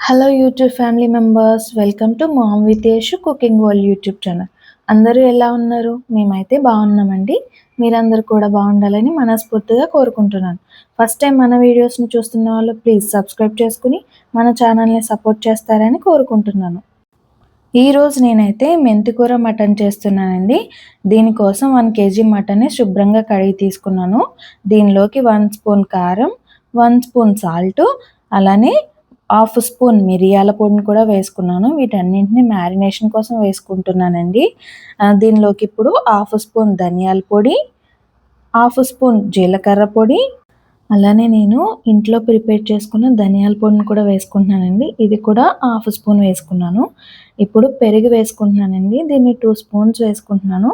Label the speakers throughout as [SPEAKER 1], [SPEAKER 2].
[SPEAKER 1] Hello YouTube family members welcome to mom వితేషు cooking world YouTube channel అందరూ ఎలా ఉన్నారు? మేమైతే బాగున్నామండి. మీరందరూ కూడా బాగుండాలని మనస్ఫూర్తిగా కోరుకుంటున్నాను. ఫస్ట్ టైం మన వీడియోస్ని చూస్తున్న వాళ్ళు ప్లీజ్ సబ్స్క్రైబ్ చేసుకుని మన ఛానల్ని సపోర్ట్ చేస్తారని కోరుకుంటున్నాను. ఈరోజు నేనైతే మెంతికూర మటన్ చేస్తున్నానండి. దీనికోసం వన్ కేజీ మటన్ని శుభ్రంగా కడిగి తీసుకున్నాను. దీనిలోకి వన్ స్పూన్ కారం వన్ స్పూన్ సాల్ట్ అలానే హాఫ్ స్పూన్ మిరియాల పొడిని కూడా వేసుకున్నాను. వీటన్నింటిని మ్యారినేషన్ కోసం వేసుకుంటున్నానండి. దీనిలోకి ఇప్పుడు హాఫ్ స్పూన్ ధనియాల పొడి హాఫ్ స్పూన్ జీలకర్ర పొడి అలానే నేను ఇంట్లో ప్రిపేర్ చేసుకున్న ధనియాల పొడిని కూడా వేసుకుంటున్నానండి. ఇది కూడా హాఫ్ స్పూన్ వేసుకున్నాను. ఇప్పుడు పెరుగు వేసుకుంటున్నానండి. దీన్ని టూ స్పూన్స్ వేసుకుంటున్నాను.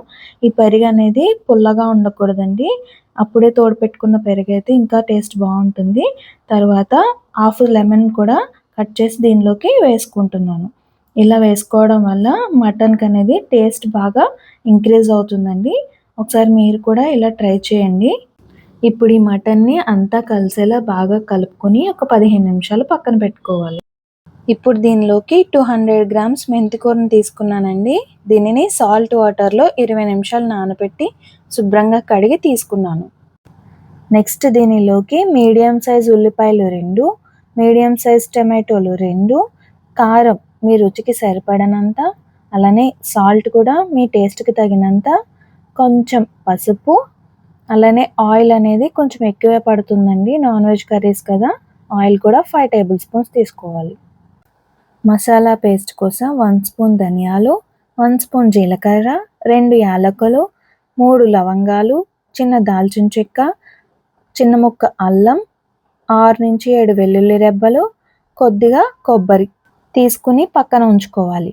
[SPEAKER 1] ఈ పెరుగు అనేది పుల్లగా ఉండకూడదండి. అప్పుడే తోడు పెట్టుకున్న పెరుగు అయితే ఇంకా టేస్ట్ బాగుంటుంది. తర్వాత హాఫ్ లెమన్ కూడా కట్ చేసి దీనిలోకి వేసుకుంటున్నాను. ఇలా వేసుకోవడం వల్ల మటన్కి అనేది టేస్ట్ బాగా ఇంక్రీజ్ అవుతుందండి. ఒకసారి మీరు కూడా ఇలా ట్రై చేయండి. ఇప్పుడు ఈ మటన్ని అంతా కలిసేలా బాగా కలుపుకొని ఒక పదిహేను నిమిషాలు పక్కన పెట్టుకోవాలి. ఇప్పుడు దీనిలోకి టూ హండ్రెడ్ గ్రామ్స్ మెంతికూరని తీసుకున్నానండి. దీనిని సాల్ట్ వాటర్లో ఇరవై నిమిషాలు నానబెట్టి శుభ్రంగా కడిగి తీసుకున్నాను. నెక్స్ట్ దీనిలోకి మీడియం సైజ్ ఉల్లిపాయలు రెండు మీడియం సైజ్ టమాటోలు రెండు కారం మీ రుచికి సరిపడనంత అలానే సాల్ట్ కూడా మీ టేస్ట్కి తగినంత కొంచెం పసుపు అలానే ఆయిల్ అనేది కొంచెం ఎక్కువే పడుతుందండి నాన్ వెజ్ కర్రీస్ కదా. ఆయిల్ కూడా ఫైవ్ టేబుల్ స్పూన్స్ తీసుకోవాలి. మసాలా పేస్ట్ కోసం వన్ స్పూన్ ధనియాలు వన్ స్పూన్ జీలకర్ర రెండు యాలకులు మూడు లవంగాలు చిన్న దాల్చిన చెక్క చిన్న ముక్క అల్లం ఆరు నుంచి ఏడు వెల్లుల్లి రెబ్బలు కొద్దిగా కొబ్బరి తీసుకుని పక్కన ఉంచుకోవాలి.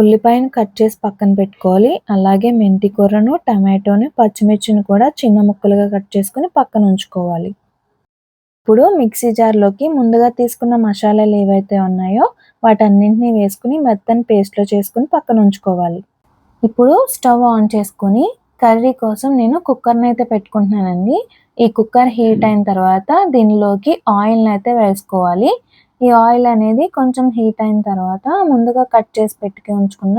[SPEAKER 1] ఉల్లిపాయను కట్ చేసి పక్కన పెట్టుకోవాలి. అలాగే మెంతి కూరను టమాటోని పచ్చిమిర్చిని కూడా చిన్న ముక్కలుగా కట్ చేసుకుని పక్కన ఉంచుకోవాలి. ఇప్పుడు మిక్సీ జార్లోకి ముందుగా తీసుకున్న మసాలాలు ఏవైతే ఉన్నాయో వాటన్నింటినీ వేసుకుని మెత్తని పేస్ట్లో చేసుకుని పక్కన ఉంచుకోవాలి. ఇప్పుడు స్టవ్ ఆన్ చేసుకొని కర్రీ కోసం నేను కుక్కర్ని అయితే పెట్టుకుంటున్నానండి. ఈ కుక్కర్ హీట్ అయిన తర్వాత దీనిలోకి ఆయిల్ని అయితే వేసుకోవాలి. ఈ ఆయిల్ అనేది కొంచెం హీట్ అయిన తర్వాత ముందుగా కట్ చేసి పెట్టుకుని ఉంచుకున్న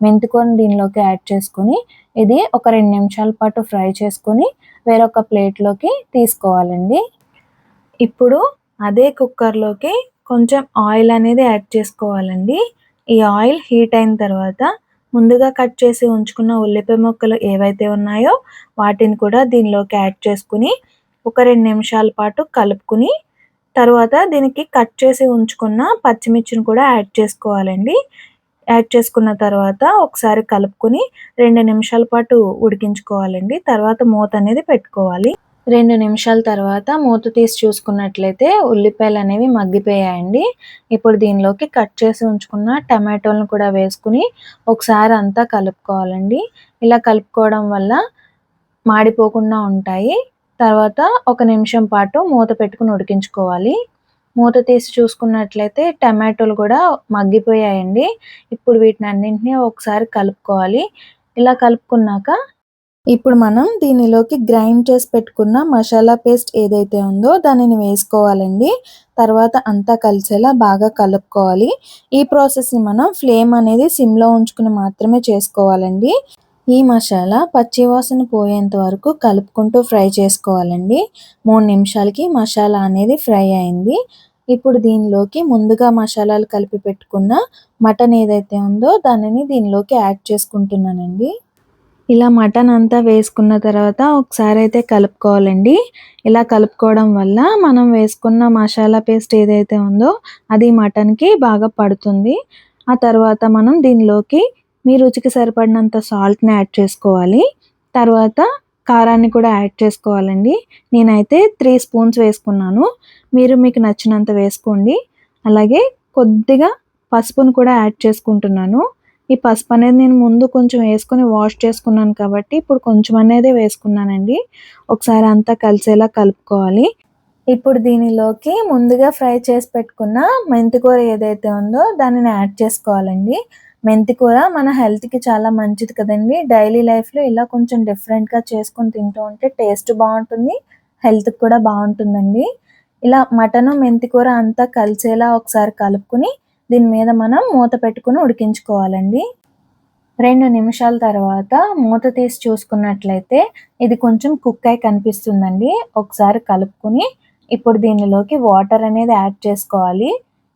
[SPEAKER 1] మెంతికొని దీనిలోకి యాడ్ చేసుకుని ఇది ఒక రెండు నిమిషాల పాటు ఫ్రై చేసుకుని వేరొక ప్లేట్లోకి తీసుకోవాలండి. ఇప్పుడు అదే కుక్కర్లోకి కొంచెం ఆయిల్ అనేది యాడ్ చేసుకోవాలండి. ఈ ఆయిల్ హీట్ అయిన తర్వాత ముందుగా కట్ చేసి ఉంచుకున్న ఉల్లిపాయ ముక్కలు ఏవైతే ఉన్నాయో వాటిని కూడా దీనిలోకి యాడ్ చేసుకుని ఒక రెండు నిమిషాల పాటు కలుపుకుని తర్వాత దీనికి కట్ చేసి ఉంచుకున్న పచ్చిమిర్చిని కూడా యాడ్ చేసుకోవాలండి. యాడ్ చేసుకున్న తర్వాత ఒకసారి కలుపుకొని రెండు నిమిషాల పాటు ఉడికించుకోవాలండి. తర్వాత మూత అనేది పెట్టుకోవాలి. రెండు నిమిషాల తర్వాత మూత తీసి చూసుకున్నట్లయితే ఉల్లిపాయలు అనేవి మగ్గిపోయాయండి. ఇప్పుడు దీనిలోకి కట్ చేసి ఉంచుకున్న టమాటోలను కూడా వేసుకుని ఒకసారి అంతా కలుపుకోవాలండి. ఇలా కలుపుకోవడం వల్ల మాడిపోకుండా ఉంటాయి. తర్వాత ఒక నిమిషం పాటు మూత పెట్టుకుని ఉడికించుకోవాలి. మూత తీసి చూసుకున్నట్లయితే టమాటోలు కూడా మగ్గిపోయాయండి. ఇప్పుడు వీటిని అన్నింటినీ ఒకసారి కలుపుకోవాలి. ఇలా కలుపుకున్నాక ఇప్పుడు మనం దీనిలోకి గ్రైండ్ చేసి పెట్టుకున్న మసాలా పేస్ట్ ఏదైతే ఉందో దానిని వేసుకోవాలండి. తర్వాత అంతా కలిసేలా బాగా కలుపుకోవాలి. ఈ ప్రాసెస్ని మనం ఫ్లేమ్ అనేది సిమ్లో ఉంచుకుని మాత్రమే చేసుకోవాలండి. ఈ మసాలా పచ్చివాసన పోయేంత వరకు కలుపుకుంటూ ఫ్రై చేసుకోవాలండి. మూడు నిమిషాలకి మసాలా అనేది ఫ్రై అయింది. ఇప్పుడు దీనిలోకి ముందుగా మసాలాలు కలిపి పెట్టుకున్న మటన్ ఏదైతే ఉందో దానిని దీనిలోకి యాడ్ చేసుకుంటున్నానండి. ఇలా మటన్ అంతా వేసుకున్న తర్వాత ఒకసారి అయితే కలుపుకోవాలండి. ఇలా కలుపుకోవడం వల్ల మనం వేసుకున్న మసాలా పేస్ట్ ఏదైతే ఉందో అది మటన్కి బాగా పడుతుంది. ఆ తర్వాత మనం దీనిలోకి మీ రుచికి సరిపడినంత సాల్ట్ని యాడ్ చేసుకోవాలి. తర్వాత కారాన్ని కూడా యాడ్ చేసుకోవాలండి. నేనైతే త్రీ స్పూన్స్ వేసుకున్నాను. మీరు మీకు నచ్చినంత వేసుకోండి. అలాగే కొద్దిగా పసుపును కూడా యాడ్ చేసుకుంటున్నాను. ఈ పసుపు అనేది నేను ముందు కొంచెం వేసుకొని వాష్ చేసుకున్నాను కాబట్టి ఇప్పుడు కొంచెం అనేది వేసుకున్నానండి. ఒకసారి అంతా కలిసేలా కలుపుకోవాలి. ఇప్పుడు దీనిలోకి ముందుగా ఫ్రై చేసి పెట్టుకున్న మెంతికూర ఏదైతే ఉందో దానిని యాడ్ చేసుకోవాలండి. మెంతి కూర మన హెల్త్కి చాలా మంచిది కదండి. డైలీ లైఫ్లో ఇలా కొంచెం డిఫరెంట్గా చేసుకొని తింటూ ఉంటే టేస్ట్ బాగుంటుంది హెల్త్కి కూడా బాగుంటుందండి. ఇలా మటను మెంతి కూర అంతా కలిసేలా ఒకసారి కలుపుకుని దీని మీద మనం మూత పెట్టుకుని ఉడికించుకోవాలండి. రెండు నిమిషాల తర్వాత మూత తీసి చూసుకున్నట్లయితే ఇది కొంచెం కుక్ అయి కనిపిస్తుందండి. ఒకసారి కలుపుకుని ఇప్పుడు దీనిలోకి వాటర్ అనేది యాడ్ చేసుకోవాలి.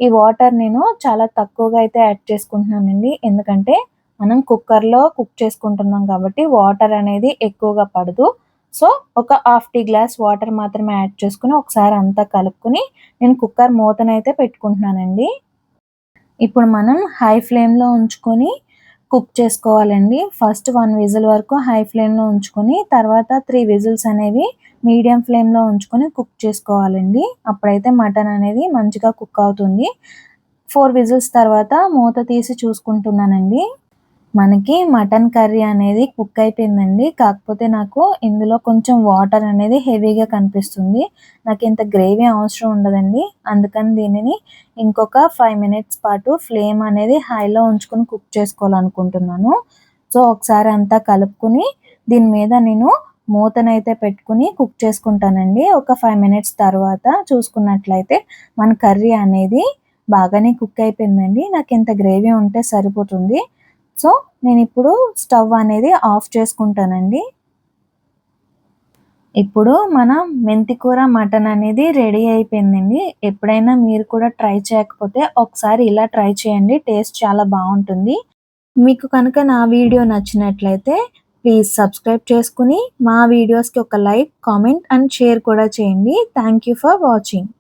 [SPEAKER 1] ఈ వాటర్ నేను చాలా తక్కువగా అయితే యాడ్ చేసుకుంటున్నానండి. ఎందుకంటే మనం కుక్కర్లో కుక్ చేసుకుంటున్నాం కాబట్టి వాటర్ అనేది ఎక్కువగా పడదు. సో ఒక హాఫ్ టీ గ్లాస్ వాటర్ మాత్రమే యాడ్ చేసుకుని ఒకసారి అంతా కలుపుకుని నేను కుక్కర్ మూతనైతే పెట్టుకుంటున్నానండి. ఇప్పుడు మనం హై ఫ్లేమ్లో ఉంచుకొని కుక్ చేసుకోవాలండి. ఫస్ట్ వన్ విజిల్ వరకు హై ఫ్లేమ్లో ఉంచుకొని తర్వాత త్రీ విజిల్స్ అనేవి మీడియం ఫ్లేమ్లో ఉంచుకొని కుక్ చేసుకోవాలండి. అప్పుడైతే మటన్ అనేది మంచిగా కుక్ అవుతుంది. ఫోర్ విజిల్స్ తర్వాత మూత తీసి చూసుకుంటున్నానండి. మనకి మటన్ కర్రీ అనేది కుక్ అయిపోయిందండి. కాకపోతే నాకు ఇందులో కొంచెం వాటర్ అనేది హెవీగా కనిపిస్తుంది. నాకు ఇంత గ్రేవీ అవసరం ఉండదండి. అందుకని దీనిని ఇంకొక ఫైవ్ మినిట్స్ పాటు ఫ్లేమ్ అనేది హైలో ఉంచుకొని కుక్ చేసుకోవాలనుకుంటున్నాను. సో ఒకసారి అంతా కలుపుకుని దీని మీద నేను మూతనైతే పెట్టుకుని కుక్ చేసుకుంటానండి. ఒక ఫైవ్ మినిట్స్ తర్వాత చూసుకున్నట్లయితే మన కర్రీ అనేది బాగానే కుక్ అయిపోయిందండి. నాకు ఇంత గ్రేవీ ఉంటే సరిపోతుంది. సో నేను ఇప్పుడు స్టవ్ అనేది ఆఫ్ చేసుకుంటానండి. ఇప్పుడు మన మెంతికూర మటన్ అనేది రెడీ అయిపోయిందండి. ఎప్పుడైనా మీరు కూడా ట్రై చేయకపోతే ఒకసారి ఇలా ట్రై చేయండి. టేస్ట్ చాలా బాగుంటుంది. మీకు కనుక నా వీడియో నచ్చినట్లయితే ప్లీజ్ సబ్స్క్రైబ్ చేసుకుని మా వీడియోస్కి ఒక లైక్ కామెంట్ అండ్ షేర్ కూడా చేయండి. Thank you for watching